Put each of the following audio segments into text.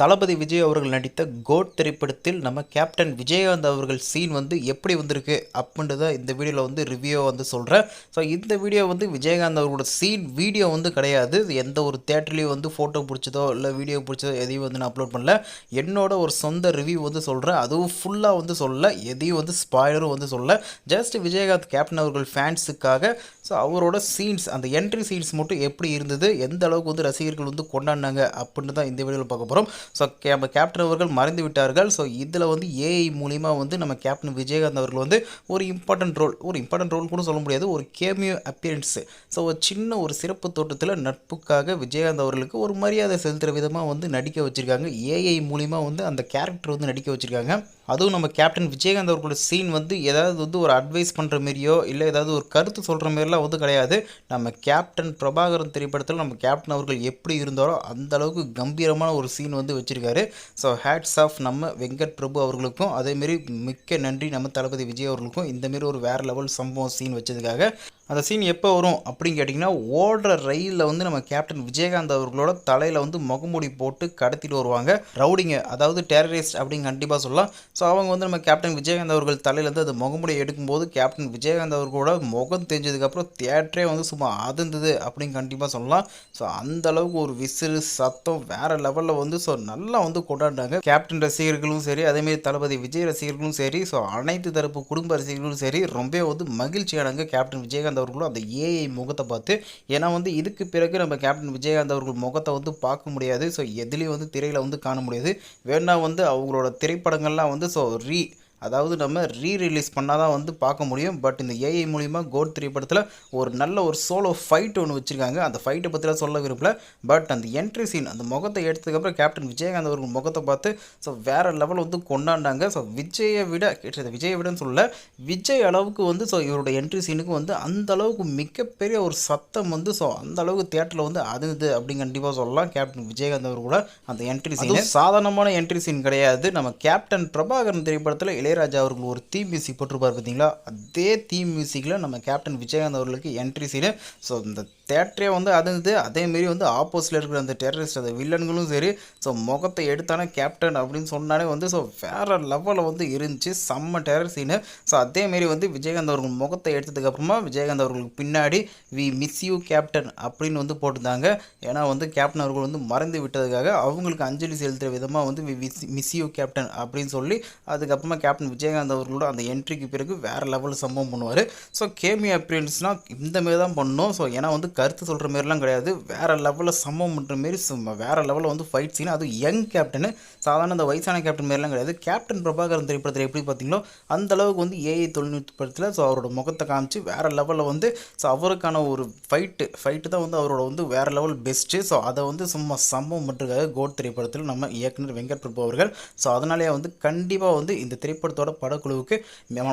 தளபதி விஜய் அவர்கள் நடித்த கோட் திரைப்படத்தில் நம்ம கேப்டன் விஜயகாந்த் அவர்கள் சீன் வந்து எப்படி வந்திருக்கு அப்படின்றத இந்த வீடியோவில் வந்து ரிவ்யூ வந்து சொல்கிறேன் ஸோ இந்த வீடியோ வந்து விஜயகாந்த் அவர்களோட சீன் வீடியோ வந்து கிடையாது. எந்த ஒரு தேட்டர்லேயும் வந்து ஃபோட்டோ பிடிச்சதோ இல்லை வீடியோ பிடிச்சதோ எதையும் வந்து நான் அப்லோட் பண்ணல. என்னோட ஒரு சொந்த ரிவ்யூ வந்து சொல்கிறேன் அதுவும் ஃபுல்லாக வந்து சொல்லலை. எதையும் வந்து ஸ்பாய்லரும் வந்து சொல்லலை. ஜஸ்ட் விஜயகாந்த் கேப்டன் அவர்கள் ஃபேன்ஸுக்காக ஸோ அவரோட சீன்ஸ் அந்த என்ட்ரி சீன்ஸ் மட்டும் எப்படி இருந்தது எந்த அளவுக்கு வந்து ரசிகர்கள் வந்து கொண்டாடினாங்க அப்படின்னு தான் இந்த வீடியோவில் பார்க்க போகிறோம் ஸோ கே நம்ம கேப்டன் அவர்கள் மறைந்து விட்டார்கள். ஸோ இதில் வந்து ஏஐ மூலிமா வந்து நம்ம கேப்டன் விஜயகாந்த் அவர்கள் வந்து ஒரு இம்பார்ட்டன்ட் ரோல் ஒரு இம்பார்ட்டன்ட் ரோல் கூட சொல்ல முடியாது ஒரு கேமியோ அப்பியரன்ஸு ஸோ ஒரு சின்ன ஒரு சிறப்பு தோட்டத்தில் நட்புக்காக விஜயகாந்த் அவர்களுக்கு ஒரு மரியாதை செலுத்துகிற விதமாக வந்து நடிக்க வச்சுருக்காங்க. ஏஐ மூலிமா வந்து அந்த கேரக்டர் வந்து நடிக்க வச்சுருக்காங்க. அதுவும் நம்ம கேப்டன் விஜயகாந்த் அவர்களோட சீன் வந்து ஏதாவது வந்து ஒரு அட்வைஸ் பண்ணுற மாரியோ இல்லை ஏதாவது ஒரு கருத்து சொல்கிற மாரிலாம் வந்து கிடையாது. நம்ம கேப்டன் பிரபாகரன் திரைப்படத்தில் நம்ம கேப்டன் அவர்கள் எப்படி இருந்தாரோ அந்த அளவுக்கு கம்பீரமான ஒரு சீன் வந்து வச்சுருக்காரு. ஸோ ஹேட்ஸ் ஆஃப் நம்ம வெங்கட் பிரபு அவர்களுக்கும். அதேமாரி மிக்க நன்றி நம்ம தளபதி விஜய் அவர்களுக்கும். இந்தமாரி ஒரு வேறு லெவல் சம்பவம் சீன் வச்சதுக்காக. அந்த சீன் எப்போ வரும் அப்படின்னு கேட்டிங்கன்னா ஓடுற ரயிலில் வந்து நம்ம கேப்டன் விஜயகாந்த் அவர்களோட தலையில் வந்து முகமூடி போட்டு கடத்திட்டு வருவாங்க. ரவுடிங்க அதாவது டெரரிஸ்ட் அப்படின்னு கண்டிப்பாக சொல்லலாம். ஸோ அவங்க வந்து நம்ம கேப்டன் விஜயகாந்த் அவர்கள் தலையிலேருந்து அது முகமூடி எடுக்கும்போது கேப்டன் விஜயகாந்த் அவர்களோட முகம் தெரிஞ்சதுக்கப்புறம் தேட்டரே வந்து சும்மா அதிர்ந்தது அப்படின்னு கண்டிப்பாக சொல்லலாம். ஸோ அந்த அளவுக்கு ஒரு விசிறு சத்தம் வேறு லெவலில் வந்து ஸோ நல்லா வந்து கொண்டாடினாங்க கேப்டன் ரசிகர்களும் சரி அதேமாரி தளபதி விஜய் ரசிகர்களும் சரி ஸோ அனைத்து தரப்பு குடும்ப ரசிகர்களும் சரி ரொம்ப வந்து மகிழ்ச்சியானாங்க கேப்டன் விஜயகாந்த் அவர்களும் அந்த ஏஐ முகத்தை பார்த்து ஏன்னா வந்து இதுக்கு பிறகு நம்ம கேப்டன் விஜயகாந்த் அவர்கள் முகத்தை வந்து பார்க்க முடியாது. ஸோ எதுலேயும் வந்து திரையில் வந்து காண முடியாது. வேணா வந்து அவங்களோட திரைப்படங்கள்லாம் வந்து ஸோ ரீ அதாவது நம்ம ரீ ரிலீஸ் பண்ணால் தான் வந்து பார்க்க முடியும். பட் இந்த ஏஐ மூலிமா கோட் திரைப்படத்தில் ஒரு நல்ல ஒரு சோலோ ஃபைட் ஒன்று வச்சுருக்காங்க. அந்த ஃபைட்டை பற்றிலாம் சொல்ல விரும்பல. பட் அந்த என்ட்ரி சீன் அந்த முகத்தை எடுத்ததுக்கப்புறம் கேப்டன் விஜயகாந்த் அவர்கள் முகத்தை பார்த்து ஸோ வேறு லெவல் வந்து கொண்டாண்டாங்க. ஸோ விஜயை விட கிட்டத்தட்ட விஜயை விடன்னு சொல்லல. விஜய் அளவுக்கு வந்து ஸோ இவரோட என்ட்ரி சீனுக்கு வந்து அந்த அளவுக்கு மிகப்பெரிய ஒரு சத்தம் வந்து ஸோ அந்த அளவுக்கு தேட்டரில் வந்து அதுது அப்படின்னு கண்டிப்பாக சொல்லலாம். கேப்டன் விஜயகாந்த் அவர் கூட அந்த என்ட்ரி சீன் சாதாரணமான என்ட்ரி சீன் கிடையாது. நம்ம கேப்டன் பிரபாகரன் திரைப்படத்தில் இளையராஜா அவர்கள் ஒரு தீம் மியூசிக் போட்டிருப்பார் பார்த்தீங்களா? அதே தீம் மியூசிக்கில் நம்ம கேப்டன் விஜயகாந்த் அவர்களுக்கு என்ட்ரி சீனு ஸோ இந்த தேட்டரே வந்து அதுந்து அதேமாரி வந்து ஆப்போசிட்டில் இருக்கிற அந்த டெரரிஸ்ட் அந்த வில்லன்களும் சரி ஸோ முகத்தை எடுத்தானே கேப்டன் அப்படின்னு சொன்னாலே வந்து ஸோ வேறு லெவலில் வந்து இருந்துச்சு செம்ம டெரர் சீனு ஸோ அதேமாரி வந்து விஜயகாந்த் அவர்கள் முகத்தை எடுத்ததுக்கப்புறமா விஜயகாந்த் அவர்களுக்கு பின்னாடி வி மிஸ் யூ கேப்டன் அப்படின்னு வந்து போட்டிருந்தாங்க. ஏன்னா வந்து கேப்டன் அவர்கள் வந்து மறைந்து விட்டதுக்காக அவங்களுக்கு அஞ்சலி செலுத்துகிற விதமாக வந்து வி மிஸ் யூ கேப்டன் அப்படின்னு சொல்லி அதுக்கப்புறமா கேப்டன் விஜயகாந்த் அவர்களோட அந்த என்ட்ரிக்கு பிறகு வேறு லெவலில் சம்பவம் பண்ணுவார். ஸோ கேமி அப்பியரன்ஸ்னால் இந்த மாரி தான் பண்ணணும். ஸோ ஏன்னா வந்து கருத்து சொல்கிற மாரிலாம் கிடையாது. வேறு லெவலில் சம்பவம் பண்ணுற மாரி சும்மா வேறு லெவலில் வந்து ஃபைட் சீன் அது யங் கேப்டனு சாதாரண அந்த வயசான கேப்டன் மாரிலாம் கிடையாது. கேப்டன் பிரபாகரன் திரைப்படத்தில் எப்படி பார்த்தீங்களோ அந்த அளவுக்கு வந்து ஏஐ தொழில்நுட்பத்தில் ஸோ அவரோட முகத்தை காமிச்சு வேறு லெவலில் வந்து ஸோ அவருக்கான ஒரு ஃபைட்டு ஃபைட்டு தான் வந்து அவரோட வந்து வேறு லெவல் பெஸ்ட்டு ஸோ அதை வந்து சும்மா சம்பவம் பண்ணுறதுக்காக கோட் திரைப்படத்தில் நம்ம இயக்குனர் வெங்கட் பிரபு அவர்கள் ஸோ அதனாலேயே வந்து கண்டிப்பாக வந்து இந்த திரைப்படத்தோட படக்குழுவுக்கு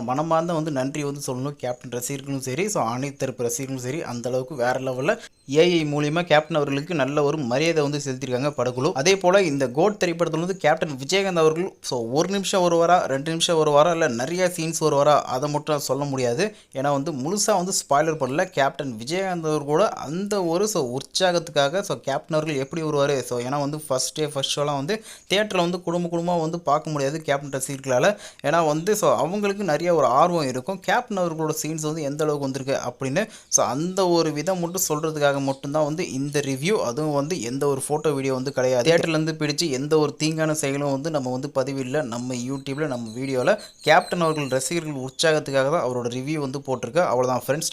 மனமார்ந்த வந்து நன்றி வந்து சொல்லணும். கேப்டன் ரசிகர்களும் சரி ஸோ அனைத்து தரப்பு ரசிகர்களும் சரி அந்த அளவுக்கு வேறு லெவலில் ஏஐ மூலிமா கேப்டன் அவர்களுக்கு நல்ல ஒரு மரியாதை வந்து செலுத்தியிருக்காங்க படக்குழு. அதே போல் இந்த கோட் திரைப்படத்தில் வந்து கேப்டன் விஜயகாந்த் அவர்கள் ஸோ ஒரு நிமிஷம் வருவாரா ரெண்டு நிமிஷம் வருவாரா இல்லை நிறைய சீன்ஸ் வருவாரா அதை மட்டும் சொல்ல முடியாது. ஏன்னா வந்து முழுசாக வந்து ஸ்பாய்லர் பண்ணல. கேப்டன் விஜயகாந்த் அவர் கூட அந்த ஒரு ஸோ உற்சாகத்துக்காக ஸோ கேப்டன் அவர்கள் எப்படி வருவார்? ஸோ ஏன்னா வந்து ஃபஸ்ட் டே ஃபஸ்ட் ஷோலாம் வந்து தேட்டரில் வந்து குடும்ப குடும்பமாக வந்து பார்க்க முடியாது கேப்டன் ரசிகர்களால் ஏன்னா வந்து ஸோ அவங்களுக்கு நிறைய ஒரு ஆர்வம் இருக்கும். கேப்டன் அவர்களோட சீன்ஸ் வந்து எந்த அளவுக்கு வந்திருக்கு அப்படின்னு ஸோ அந்த ஒரு விதம் மட்டும் சொல்கிறதுக்காக மட்டும்தான் வந்து இந்த ரிவ்யூ அதுவும் வந்து எந்த ஒரு ஃபோட்டோ வீடியோ வந்து கிடையாது. தேட்டர்லேருந்து பிடிச்சு எந்த ஒரு தீங்கான செயலும் வந்து நம்ம வந்து பதிவில்லை. நம்ம யூடியூப்பில் நம்ம வீடியோவில் கேப்டன் அவர்கள் ரசிகர்கள் உற்சாகத்துக்காக தான் அவரோட ரிவ்யூ வந்து போட்டிருக்கேன் அவ்வளோதான் ஃப்ரெண்ட்ஸ்